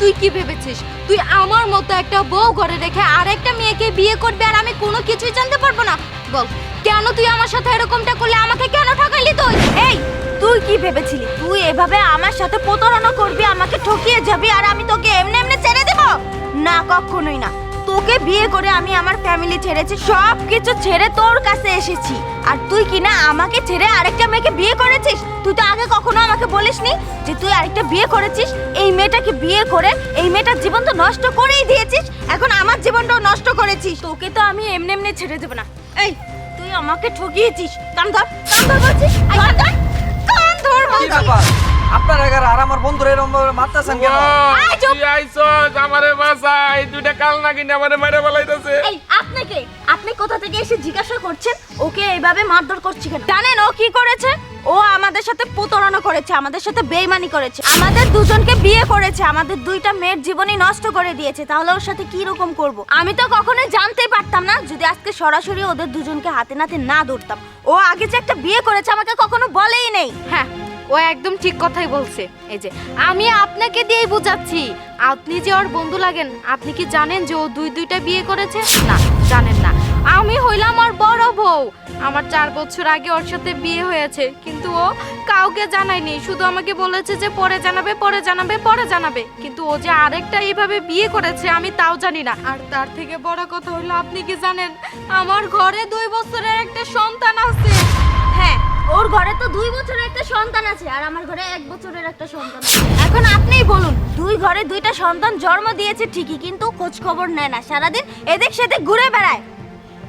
তুই কি ভেবেছিস? তুই আমার মতো একটা বউ ঘরে রেখে আরেকটা মেয়েকে বিয়ে করবি আর আমি কোনো কিছুই জানতে পারব না? বল, কেন তুই আমার সাথে এরকমটা করলে? আমাকে কেন ঠকাইলি তুই? এই, তুই কি ভেবেছিলি? তুই এভাবে আমার সাথে প্রতারণা করবি, আমাকে ঠকিয়ে যাবি আর আমি তোকে এমনি এমনি ছেড়ে দেব? না, কখনোই না। তোকে বিয়ে করে আমি আমার ফ্যামিলি ছেড়েছি সব কিছু ছেড়ে তোর কাছে এসেছি। আর তুই কি না আমাকে ছেড়ে আরেকটা মেয়েকে বিয়ে করেছিস? তুই তো আগে কখনো আমাকে বলিসনি যে তুই আরেকটা বিয়ে করেছিস? এই মেয়েটাকে বিয়ে করে এই মেয়েটার জীবন তো নষ্ট করেই দিয়েছিস এখন আমার জীবনটাও নষ্ট করেছিস। তোকে তো আমি এমনি এমনি ছেড়ে দেব না। এই তুই আমাকে ঠকিয়েছিস। কান ধর কান ধর বলছিস। কান ধর কান ধর বলছিস। আপনার আর আমার বন্ধুরা এরকম মারতেছেন কেন? আয় চুপ। তুই আইছস আমারে বাসাই দুইটা কাল নাকি আমারে মেরে বলাইতেছে এই আপনাকে? আপনি কোথা থেকে এসে জিজ্ঞাসা করছেন? ওকে এইভাবে মারধর করছি কেন? জানেন ও কি করেছে? ও আমাদের সাথে প্রতারণা করেছে আমাদের সাথে বেইমানি করেছে। আমাদের দুজনকে বিয়ে করেছে আমাদের দুইটা মেয়ের জীবনই নষ্ট করে দিয়েছে। তাহলে ওর সাথে কি রকম করব? আমি তো কখনো জানতেই পারতাম না যদি আজকে সরাসরি ওদের দুজনকে হাতে নাতে না ধরতাম। ও আগে যে একটা বিয়ে করেছে আমাকে কখনো বলেই নেই। হ্যাঁ ও একদম ঠিক কথাই বলছে। এই যে, আমি আপনাকে দিয়েই বোঝাচ্ছি। আপনি যে ওর বন্ধু লাগেন, আপনি কি জানেন যে ও দুই দুইটা বিয়ে করেছে? না, জানেন না। আমি হইলাম ওর বড় বউ। আমার চার বছর আগে ওর সাথে বিয়ে হয়েছে, কিন্তু ও কাউকে জানায়নি। শুধু আমাকে বলেছে যে পরে জানাবে পরে জানাবে পরে জানাবে। কিন্তু ও যে আরেকটা এইভাবে বিয়ে করেছে, আমি তাও জানি না। আর তার থেকে বড় কথা হলো আপনি কি জানেন? আমার ঘরে দুই বছরের একটা সন্তান ঘরে তো দুই বছরের একটা সন্তান আছে, আর আমার ঘরে এক বছরের একটা সন্তান এখন আপনিই বলুন, দুই ঘরে দুইটা সন্তান জন্ম দিয়েছে ঠিকই, কিন্তু খোঁজ খবর নেয় না, সারাদিন এদিক সেদিক ঘুরে বেড়ায়।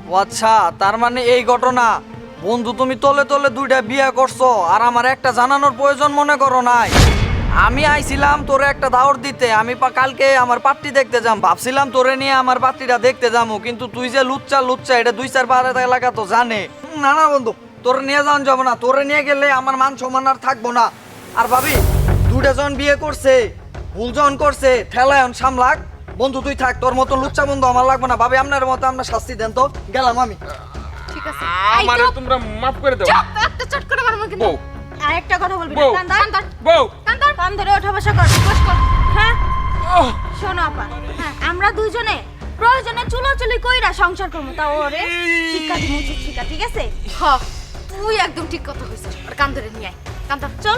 ও আচ্ছা তার মানে এই ঘটনা? বন্ধু, তুমি তলে তলে দুইটা বিয়ে করছ, আর আমার একটা জানানোর প্রয়োজন মনে করো নাই। আমি আইছিলাম তোরে একটা দাওয়াত দিতে, আমি পা কালকে আমার পাত্রী দেখতে যাম, ভাবছিলাম তোরে নিয়ে আমার পাত্রীটা দেখতে যাব কিন্তু তুই যে লুচ্চা লুচ্চা, এটা দুই চার পাড়া এলাকা তো জানে। না না, বন্ধু তোরে নিয়ে যাওয়া যাব না তোরে নিয়ে গেলে আমার মান সম্মান আর থাকব না। আর ভাবি দুইটা জন বিয়ে করছে ভুল জন করছে ঠেলায়ন সামলাক। বন্ধু তুই থাক তোর মতো লুচ্চা বন্ধু আমার লাগবে না। ভাবি আপনার মতো আপনার শাস্তি দেন তো। গেলাম আমি। ঠিক আছে। আমারে তোমরা মাফ করে দাও। চুপ, একটা চট করে মারবো কিন্তু। বউ। আর একটা কথা বলবি না। বউ। কান কান বউ। কান কান ধরে ওঠা বসা কর বস কর। হ্যাঁ? শোনো আপা হ্যাঁ আমরা দুইজনে প্রয়োজনে চুলোচুলি কইরা সংসার করব। তা ওরে শিক্ষা উচিত শিক্ষা ঠিক আছে? হ। তুই একদম ঠিক কথা কইছিস আর কান ধরে নিয়ে আয়। কান চল।